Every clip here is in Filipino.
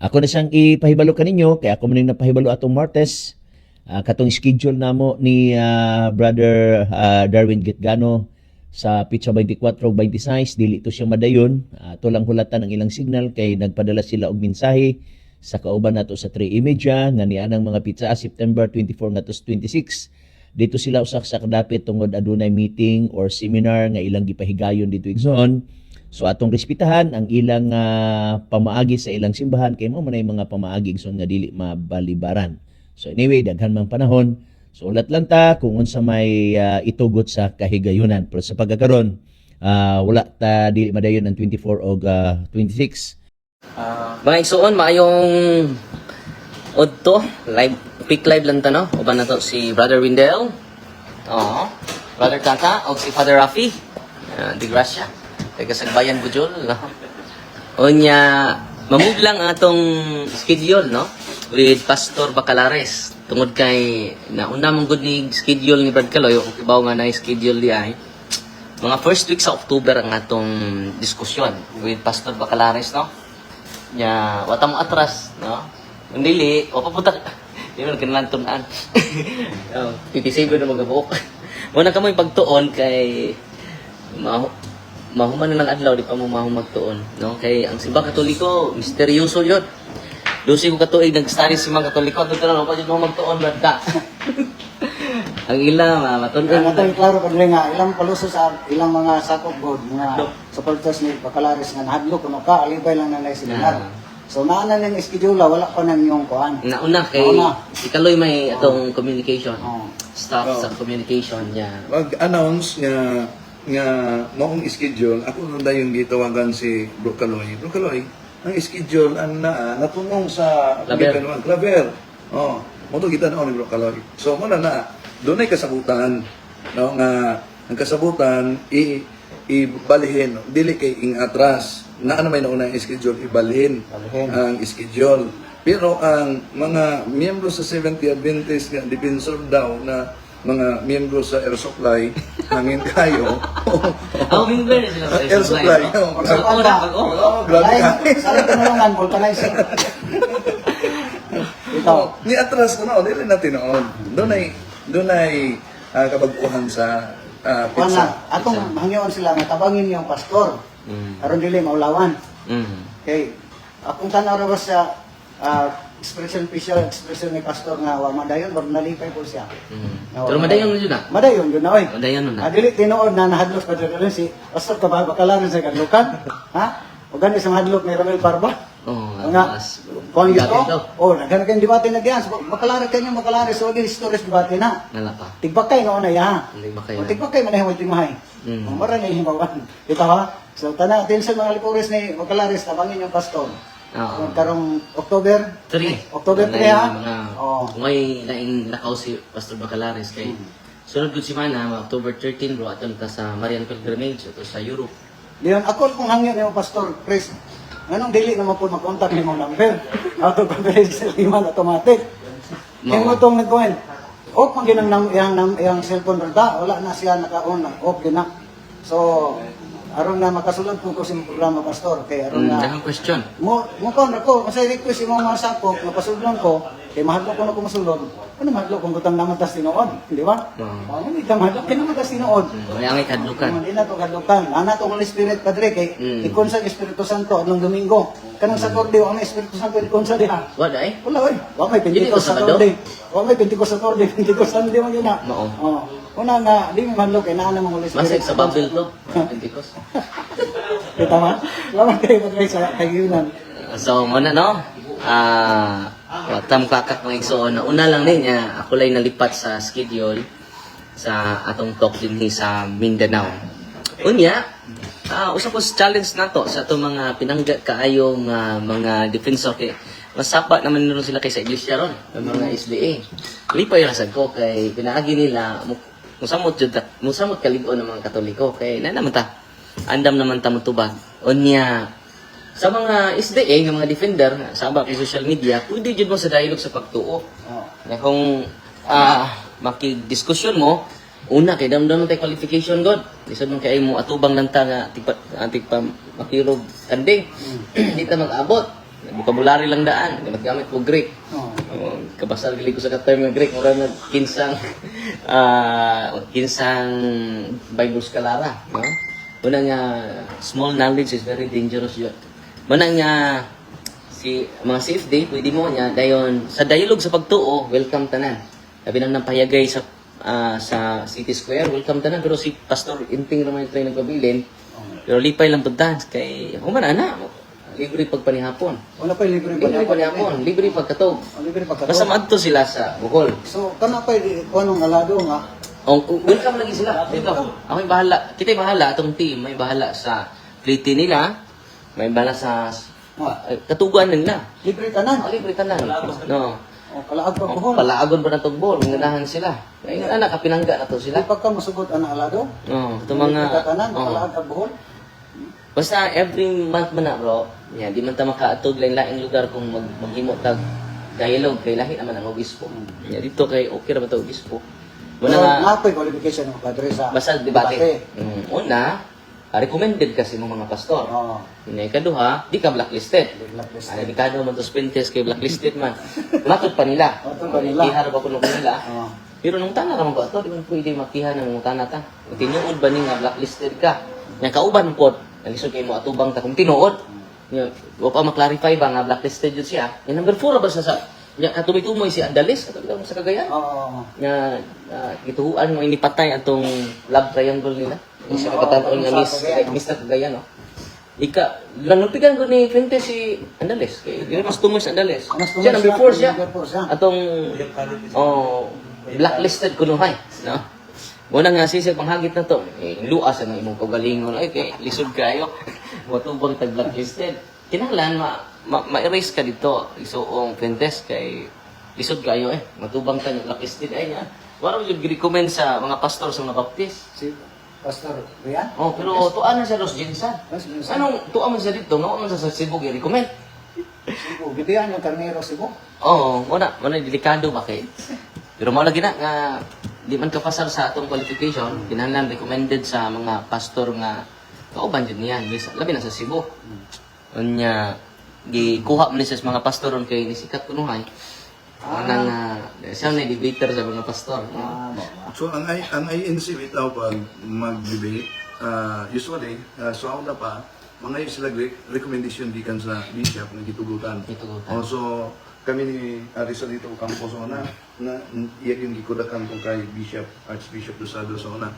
Ako na siyang ipahibalo kaninyo, kaya ako maning napahibalo atong Martes, ah, katong schedule namo ni ah, Brother ah, Darwin Gitgano sa Pizza 24-26, dili to siya madayon. Ato lang hulatan ang ilang signal kay nagpadala sila og mensahe sa kauban nato sa 3 Imedya nga nianang mga pizza. September 24 natos 26 dito sila usak sa kadapit tungod adunay meeting or seminar nga ilang gipahigayon dito igsoon so atong respetahan ang ilang ah, pamaagi sa ilang simbahan kay mo man ay mga pamaagi igsoon nga dili mabalibaran so anyway daghan mang panahon so ulat lang ta kung unsa may ah, itugot sa kahigayunan pero sa pagkakaron ah, wala ta dili madayon ang 24 o 26 Mga igsoon, maayong Odto, live, quick live lang to, no? Uban na to si Brother Windel. Oo. Brother Tata, o si Father Rafi. Uh, di Gracia. Taga Sagbayan Bujol, no? Unya, mamove lang atong schedule, no? With Pastor Bacalares. Tungod kay, nauna mong good ni schedule ni Brad Kaloy, o kibaw nga na schedule di ay. Mga first week sa October ang atong diskusyon with Pastor Bacalares, no? nya wata mo atras no ang dili o papunta di man kanalan tunan oh, titisig na magabuok mo na kamoy pagtuon kay mahuman na ng adlaw di pa mo mahu magtuon no kay ang simbang katoliko misteryoso yun Dosi ko katuig nag-study si mga katoliko doon na pa jud mo magtuon brad ka ang ila ma matun Kaya natin klaro pag nga, ilang paluso sa ilang mga sakop god, mga supporters ni Bacalaris nga nahadlo kuno ka, alibay lang na seminar. Ah. So naana ng schedule, wala pa nang yung kuan. nauna kay Nauna. si Kaloy may atong communication Oh. staff sa communication niya mag-announce nga nga maong schedule ako nung dayon gitawagan si Bro Kaloy. Bro Kaloy, ang schedule ang naa natunong sa Claver. Claver. Oh, mo to kita na ni Bro Kaloy. So mo na na doon ay kasabutan no nga ang kasabutan i ibalihin dili kay ing atras na ano may nauna ang schedule ibalhin Balhin. ang schedule pero ang mga miyembro sa 70 Adventist nga defensor daw na mga miyembro sa Air Supply hangin kayo Oh, member na sila sa Air Supply no? oh, Pag sa Pag una, pag oh, una. grabe ka Sa tinulungan, vulcanizer. Ito. Oh, ni atras ko no dili na tinoon doon ay doon ay ah, kabaguhan sa ah, pizza na, atong hangyoon sila nga tabangin yung pastor. Mm. Aron dili maulawan. Mm. Okay. Akong tanaw ra ba sa ah, expression official expression ni pastor nga wa madayon or nalipay po siya. Mm. Nga, Pero wa madayon na yun ah. Madayon yun na oy. Madayon na na. Ah, dili tinuod na nahadlok pa dito si pastor ka ba bakalan sa kadlukan? ha? O gani sa mahadlok ni Ramel Barba? Oh, Nga, mas- kung yun Dati daw. to, oh, naghanap kayong debate na diyan. So, Bakalari kayo, bakalari. So, again, stories debate na. Nala pa. Tigbakay nga una ya. Hindi ba kayo O na? tigbakay man yung timahay. Mm. Mm. Mara na yung himawan. Ito ha. So, tana, atin sa mga lipuris ni Bacalaris, tabangin yung pastor. Oo. Kung karong October, Three. October Wala 3 ha. yung Oo. Ngay laing nakaw si Pastor Bacalares kay sunod ko si Mana, October 13 bro, aton ta sa Marian Pilgrimage ito sa Europe. Diyon, ako kung hangyo ni pastor, Chris, anong dili naman po makontak ni mo number? Auto conference lima automatic. Mao. Yung mo itong nagkuhin, off man ginang nang yang yang cellphone rada, wala na siya naka-on, off gina. So, aron na makasulod po ko sa programa pastor, kay aron Mm, na daghang question. mo mo kon ako, kasi request imong mga sakop, napasudlon ko, kay mahadlok ko na ko masulod. Ano mahadlok kung gutang naman tas tinuod, di ba? Oo. Oh, hindi ka mahadlok, kinaman tas tinuod. Mm, May angay kadlukan. Hindi na to kadukan. Ana to Holy Spirit Padre kay Mm. ikon sa Espiritu Santo adlong Domingo. Kanang Saturday wa may Espiritu Santo ikon sa diha. Wala eh. Wala oy. Wa may Hindi ko Pentecost Sabado? Saturday. Wa may Pentecost Saturday, Pentecost Sunday man yun na. Mao. Oh. Una nga di mo manlok kay naa namang Holy Spirit. Masig sa Babel to. Pentecost. Kita ma? Lawan kay Padre sa kayunan. So, muna no? Ah, watam kakak mga igsoon na una lang din niya, ako lang nalipat sa schedule sa atong talk din sa Mindanao. Unya, ah, usap ko sa challenge na to sa atong mga pinangga kaayong ah, mga defensor kay masapa naman nila sila kay sa iglesia ron, ng mga SDA. Lipay rasad ko kay pinaagi nila musamot jud ta- musamot kaligon ng mga Katoliko kay na naman ta andam naman ta motubag. Unya, sa mga SDA, ng mga defender, sa abak sa social media, pwede dyan mo sa dialogue sa pagtuo. Oh. Na kung ah makidiskusyon mo, una, kay damdam tayo qualification god. Lisod mo kay mo atubang lang ta nga tigpa, ah, tigpa makirog kanding. Di ta mag-abot. Vocabulary lang daan. Gamit-gamit ko Greek. Oh. Kabasal gali ko sa ka-term nga Greek. Mura na kinsang, ah, kinsang Bible scholara. No? Muna nga, small knowledge is very dangerous yun. Muna nga, si mga CFD, pwede mo niya, dayon, sa dialogue sa pagtuo, welcome tanan. Sabi nang napayagay sa ah, sa City Square, welcome tanan. Pero si Pastor Inting yung tayo nagpabilin. Pero lipay lang puntahan. Kay, humana na, libre pagpanihapon. Wala pa libre pa Libre panihapon, libre pagkatog. Oh, libre pa ka. Basta maadto sila sa Bohol. So, kana pa di ko anong alado nga. Oh, welcome lagi sila. Dito. Ako'y bahala. Kita'y bahala. Atong team, may bahala sa pliti nila. May bahala sa katuguan nila. libre tanan. Oh, libre ka lang. No. Oh, kalaag pa Oh, buhol. palaagon pa na itong ball. Nganahan sila. Ay, anak, kapinangga na to Di sila. pagka masugod ang alado. Oh, ito mga... ka tanan, Oh. kalaag ka buhol. Basta every month man na, bro. Yeah, di man ta makaatog lain-laing lugar kung mag maghimo tag dialogue kay lahi naman ang obispo. Yeah, dito kay okay ra ba ta obispo? Muna Pero nga napoy qualification ng padre sa basta debate. Mm, una, ah, recommended kasi ng mga pastor. Oh, Ina ikaduha, di ka blacklisted. blacklist. Ay, delikado man to spintes kay blacklisted man. Matod pa nila. Matod pa nila. Ihar ba kuno nila? Oh. Pero nung tana naman ko, ito, di man pwede makihan ng tana ta. Kung tinuod ba ni nga blacklisted ka? Nga kauban po, nalisod kayo mo atubang ta kung tinuod. Nga, wa pa maklarify ba nga blacklisted yun siya. Yung number 4 ba sa sa nga katuloy-tumoy si Andalis, katulad mo sa Cagayan. Oh, Nga uh, gituhuan mo inipatay atong love triangle nila. Yung sa kapataon nga Miss no? Mr. Cagayan, no? Ika, lanulpigan ko ni Quinte si Andales. Kay, di mas tumoy sa Andales. Mas Siya number siya, 4 siya. Atong, oh, blacklisted ko nuhay. No? Muna nga sisig panghagit na to. Eh, luas ang imong pagalingon. Ay, kay lisod kayo. Watubang tag blacklisted. Kinahanglan ma ma- ma-erase ka dito. Isuong Quintes kay lisod kayo eh. Matubang ta ng blacklisted ay niya. Wala mo yung recommend sa mga pastor sa mga baptist. si Pastor Rian. Oh, pero tuan na sa Los Jinsan. Anong tuan man sa dito? Nga man sa sa Cebu i-recommend. Sibo, gitihan yung karnero Sibo. Oo, wala. Wala, delikado ba kay? Pero mo lagi na nga, di man kapasar sa atong qualification, kinahanglan recommended sa mga pastor nga kauban dyan niyan. Bis- Labi na sa Cebu. Unya, gikuha man ni sa mga pastor ron kay nisikat kunuhay. Anang uh, siya na debater sa mga pastor. Ah. So ang I, ang INC bitaw pag mag-debate, uh, usually, uh, so ako na pa, mga sila re- recommendation di kan sa bishop na gitugutan. Gitugutan. Oh, so kami ni Arisa dito Campos na na iya yung gikudatan kung kay Bishop Archbishop Dosado so na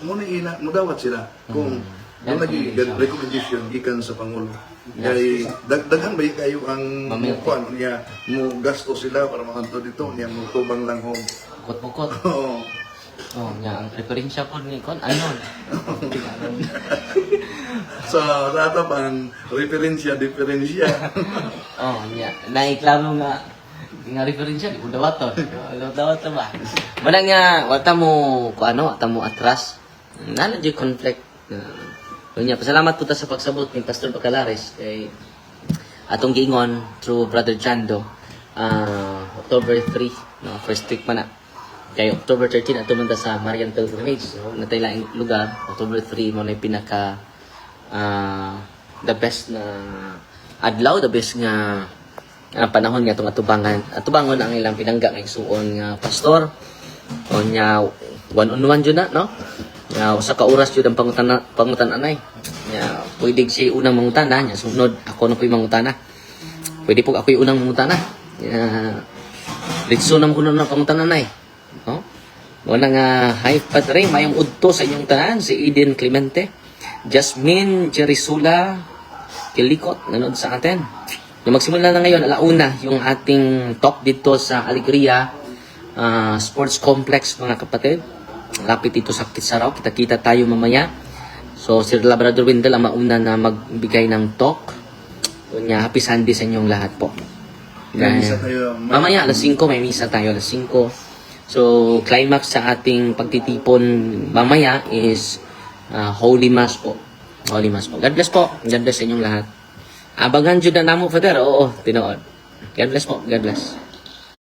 muna ina mudawat sila kung Yan, doon lagi recommendation. gikan sa pangulo kay dag daghan ba kayo ang kuan niya mo gasto sila para makanto dito niya mo tubang lang home Bukot-bukot. Oo. Oh, nya ang referensya po ni kon ano? sa rata pang referensya diferensya Oh, nya. Naiklaro nga nga referensya di ko dawaton. Dawaton ba? Mana nga wata mo ko ano, wata mo atras. Nana di conflict. Uh, pasalamat po ta sa pagsabot ni Pastor Bacalares kay atong giingon through Brother Chando uh, October 3 no first week pa na kay October 13 ato man sa Marian Pilgrimage no? natay lugar October 3 mo na pinaka ah, the best na adlaw the best nga nga panahon nga itong atubangan. Atubangon ang ilang pinangga nga isuon nga pastor. O nya one on one jud na no? Nga usa ka oras jud ang pangutan pangutan anay nya pwede siya unang mangutana nya sunod ako na ko'y mangutana pwede po ako unang mangutana nya Ritso na mo kuno na pangutan anay no? Muna nga hi padre mayong udto sa inyong tanan si Eden Clemente Jasmine Jerisula Kilikot nanood sa atin yung magsimula na ngayon, alauna, yung ating talk dito sa Alegria ah, Sports Complex, mga kapatid. Lapit dito sa Kisaraw. Kita-kita tayo mamaya. So, si Labrador Windel ang mauna na magbigay ng talk. Kunya, happy Sunday sa inyong lahat po. May misa tayo. Mamaya, alas 5, may misa tayo, alas 5. So, climax sa ating pagtitipon mamaya is ah, Holy Mass po. Holy Mass po. God bless po. God bless inyong lahat. Abangan dyan na namo, Father. Oo, tinood. God bless po. God bless.